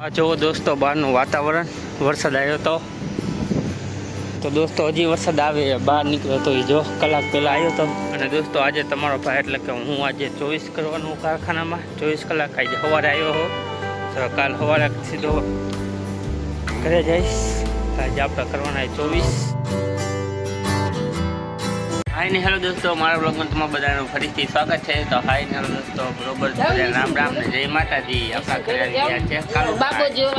આ જુઓ દોસ્તો, બહારનું વાતાવરણ, વરસાદ આવ્યો તો. તો દોસ્તો, હજી વરસાદ આવે, બહાર નીકળ્યો તો એ જો, કલાક પહેલાં આવ્યો તો. અને દોસ્તો, આજે તમારો ભાઈ, એટલે કે હું આજે ચોવીસ કરવાનું કારખાનામાં, ચોવીસ કલાક આજે સવારે આવ્યો હો તો કાલ સવારે સીધો ઘરે જઈશ. આજે આપણે કરવાના ચોવીસ. હાય ને હેલો દોસ્તો મારા બ્લોગમાં તમારા બધાનું ફરીથી સ્વાગત છે. તો હાય ને હેલો દોસ્તો બરોબર રામ રામ ને જય માતાજી. આપણા ઘરે ગયા છે. કાલુ બાબો જો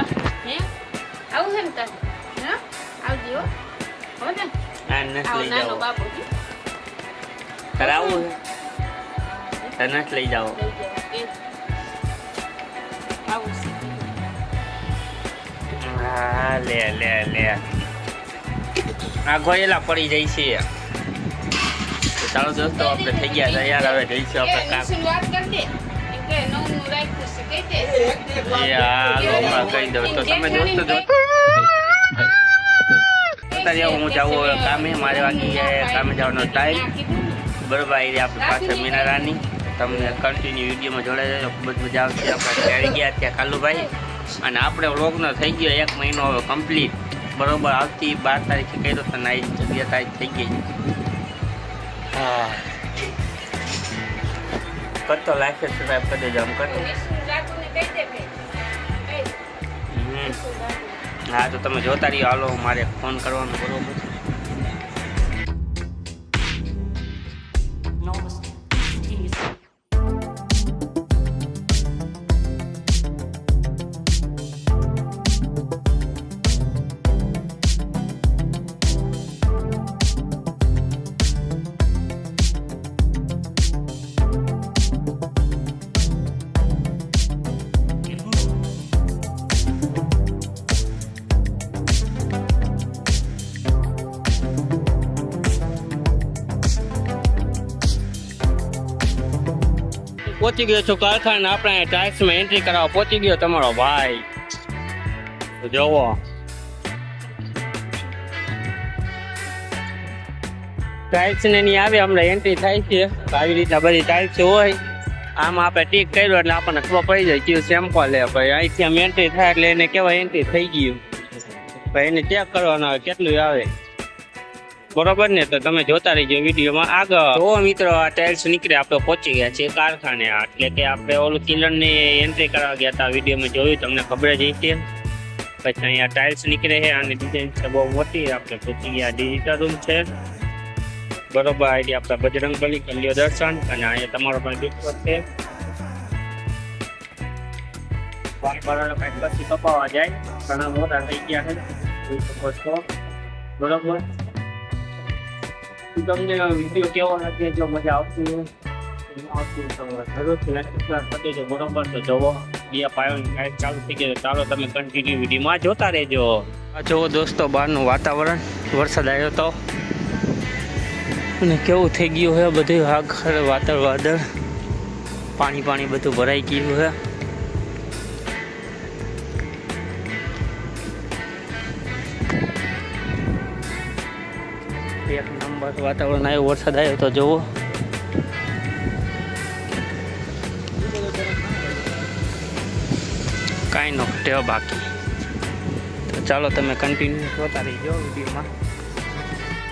હે? આવું છે ને તારે? હે? આવજો હો. ને? આ લઈ જાઓ. બાબો. તારે આવું છે? લઈ જાઓ. આવું છે. હા લે લે લે. આ ગોયેલા પડી જાય છે. ચાલો દોસ્તો આપણે થઈ ગયા તૈયાર. હવે જઈશું આપણે કામ. એ હાલો હમણાં કહી દઉં. તો તમે દોસ્તો જો હું જાઉં કામે. મારે વાગી જાય કામે જવાનો ટાઈમ. બરોબર આવી આપણે પાછળ મીનારાની. તમને કન્ટિન્યુ વિડીયોમાં જોડાઈ જાય ખૂબ જ મજા આવશે. આપણે આવી ગયા ત્યાં કાલુભાઈ અને આપણે વ્લોગનો થઈ ગયો એક મહિનો હવે કમ્પ્લીટ બરોબર આવતી બાર તારીખે કર્યો તો નાઈ જગ્યા તારીખ થઈ ગઈ. હા કરતો લાઈક સબસ્ક્રાઈબ કરી દેજો આમ કરતો. હા તો તમે જોતા રહ્યો. હાલો મારે ફોન કરવાનો બરોબર પહોંચી ગયો છું કારખાને. આપણે ટાઈલ્સમાં એન્ટ્રી કરાવવા પહોંચી ગયો તમારો ભાઈ. જોવો. ટાઈલ્સ ને ની આવે, હમણાં એન્ટ્રી થાય છે. આવી રીતના બધી ટાઈલ્સ હોય. આમાં આપણે ટીક કર્યો એટલે આપણને ખબર પડી જાય કયું સેમ્પલ લે ભાઈ, અહીંથી આમ એન્ટ્રી થાય એટલે એને કેવાય એન્ટ્રી થઈ ગયું. ભાઈ, એને ચેક કરવાનું આવે, કેટલું આવે. બરોબર ને? તો તમે જોતા રહીજો વિડીયોમાં આગળ. તો મિત્રો, આ ટાઇલ્સ નીકળે આપણે પહોંચી ગયા છીએ કારખાને. એટલે કે આપણે ઓલું કિલરની એન્ટ્રી કરવા ગયા હતા. વિડીયોમાં જોયું, તમને ખબર જ હતી પછી અહીંયા ટાઇલ્સ નીકળે છે અને ડિઝાઇન છે બહુ મોટી. આપણે પહોંચી ગયા. ડિજિટલ રૂમ છે. બરોબર આઈડી આપણા બજરંગ બલી, કલ્યો દર્શન અને અહીંયા તમારો પણ દીકરો છે. વાળ કંઈક પછી કપાવા જાય. ઘણા મોટા થઈ ગયા છે. છો. બરોબર. તમને જોતા રહેજો. આ જુઓ દોસ્તો, બહારનું વાતાવરણ, વરસાદ આવ્યો તો. અને કેવું થઈ ગયું છે બધું? આખર વાદળ વાદળ. પાણી પાણી બધું ભરાઈ ગયું છે એક નંબર વાતાવરણ આવ્યું, વરસાદ આવ્યો તો જુઓ કાંઈ નો ટેવ બાકી. તો ચાલો તમે કન્ટિન્યુ જોતા રહીજો વિડીયોમાં.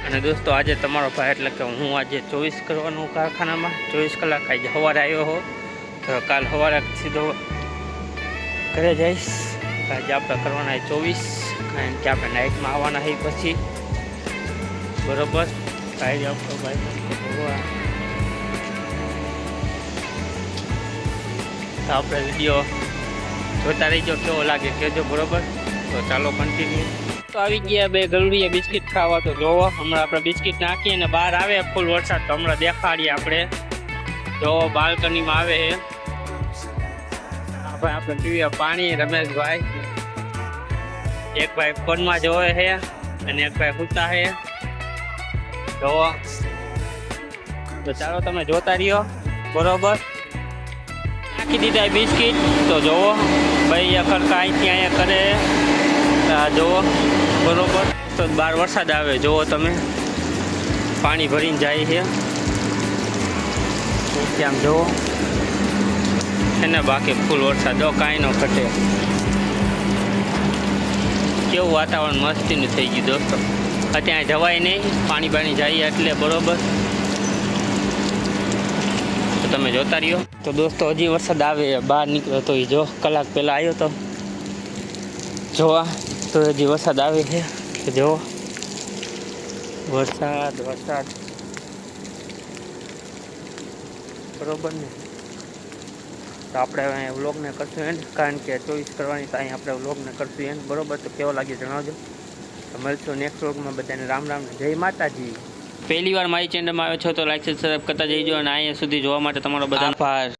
અને દોસ્તો, આજે તમારો ભાઈ, એટલે કે હું આજે ચોવીસ કરવાનું કારખાનામાં, ચોવીસ કલાક આજે સવારે આવ્યો હો. તો કાલ સવારે સીધો ઘરે જઈશ. આજે આપણે કરવાના ચોવીસ. કારણ કે આપણે નાઇટમાં આવવાના છે પછી. બરોબર? કાંઈ તો ભાઈ ભગવાન. તો આપણે વીડિયો જોતા રહીજો કેવો લાગે કહેજો બરોબર તો ચાલો કન્ટિન્યુ તો આવી ગયા બે ગલુડીએ બિસ્કિટ ખાવા તો જોવો હમણાં આપણે બિસ્કિટ નાખીએ અને બહાર આવે ફૂલ વરસાદ તો હમણાં દેખાડીએ આપણે જોવો બાલ્કનીમાં આવે છે આપણે આપણે પીવીએ પાણી રમેશભાઈ એક ભાઈ ફોનમાં જોવે છે અને એક ભાઈ સૂતા છે જોવો તો ચાલો તમે જોતા રહ્યો. બરોબર? નાખી દીધા બિસ્કિટ. તો જોવો, ભાઈ ખડકા અહીંથી અહીંયા કરે. આ જોવો, બરોબર? તો બાર વરસાદ આવે, જોવો તમે. પાણી ભરીને જાય છે. આમ જોવો. એને બાકી ફૂલ વરસાદ, જો કાંઈ ન ઘટે. કેવું વાતાવરણ મસ્તીનું થઈ ગયું, દોસ્તો. અત્યારે જવાય નહીં, પાણી પાણી જાય એટલે બરોબર. તો તમે જોતા રહ્યો. તો દોસ્તો, હજી વરસાદ આવે, બહાર નીકળ્યો તો એ જો, કલાક પહેલાં આવ્યો તો. જોવા, તો હજી વરસાદ આવે છે. તો જો વરસાદ વરસાદ. બરોબર ને? તો આપણે અહીંયા વ્લોગને કરશું એન્ડ કારણ કે ચોવીસ કરવાની તો અહીંયા આપણે વ્લોગને કરશું એન્ડ બરોબર? તો કેવો લાગ્યો જણાવજો. મળશું નેક્સ્ટ વ્લોગમાં બધાને રામ રામ જય માતાજી. પહેલી વાર મારી ચેનલમાં આવ્યો છો તો લાઈક સબસ્ક્રાઈબ કરતા જઈજો અને અહીંયા સુધી જોવા માટે તમારો બધા આભાર.